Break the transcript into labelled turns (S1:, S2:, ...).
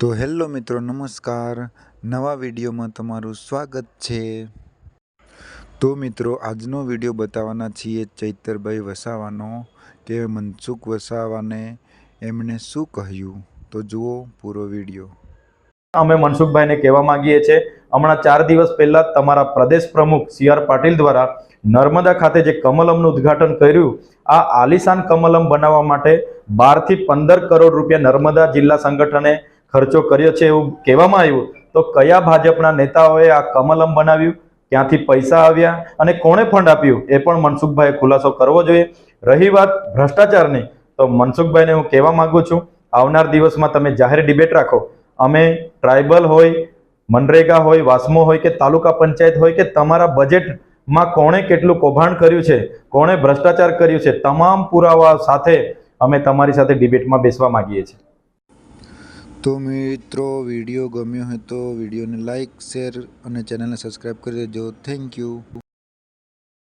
S1: તો હેલો મિત્રો, નમસ્કાર. નવા વિડીયોમાં તમારું સ્વાગત છે. તો મિત્રો, આજનો વીડિયો બતાવવાના છીએ ચૈતરભાઈ વસાવાનો કે મનસુખ વસાવાને એમણે શું કહ્યું? તો જુઓ પૂરો વીડિયો.
S2: અમે મનસુખભાઈને કહેવા માંગીએ છીએ, હમણાં ચાર દિવસ પહેલા તમારા પ્રદેશ પ્રમુખ સી આર પાટીલ દ્વારા નર્મદા ખાતે જે કમલમનું ઉદ્ઘાટન કર્યું, આ આલિશાન કમલમ બનાવવા માટે બારથી પંદર કરોડ રૂપિયા નર્મદા જિલ્લા સંગઠને ખર્ચો કર્યો છે એવું કહેવામાં આવ્યું, તો કયા ભાજપના નેતાઓએ આ કમલમ બનાવ્યું? ક્યાંથી પૈસા આવ્યા અને કોણે ફંડ આપ્યું? એ પણ મનસુખભાઈએ ખુલાસો કરવો જોઈએ. રહી વાત ભ્રષ્ટાચારની, તો મનસુખભાઈને હું કહેવા માગું છું, આવનાર દિવસમાં તમે જાહેર ડિબેટ રાખો. અમે ટ્રાઇબલ હોય, મનરેગા હોય, વાસ્મો હોય કે તાલુકા પંચાયત હોય કે તમારા બજેટમાં કોણે કેટલું કૌભાંડ કર્યું છે, કોણે ભ્રષ્ટાચાર કર્યું છે, તમામ પુરાવા સાથે અમે તમારી સાથે ડિબેટમાં બેસવા માગીએ છીએ.
S1: તો મિત્રો વીડિયો ગમ્યો હોય તો વિડીયોને લાઇક શેર અને ચેનલને સબસ્ક્રાઈબ કરી દેજો. Thank you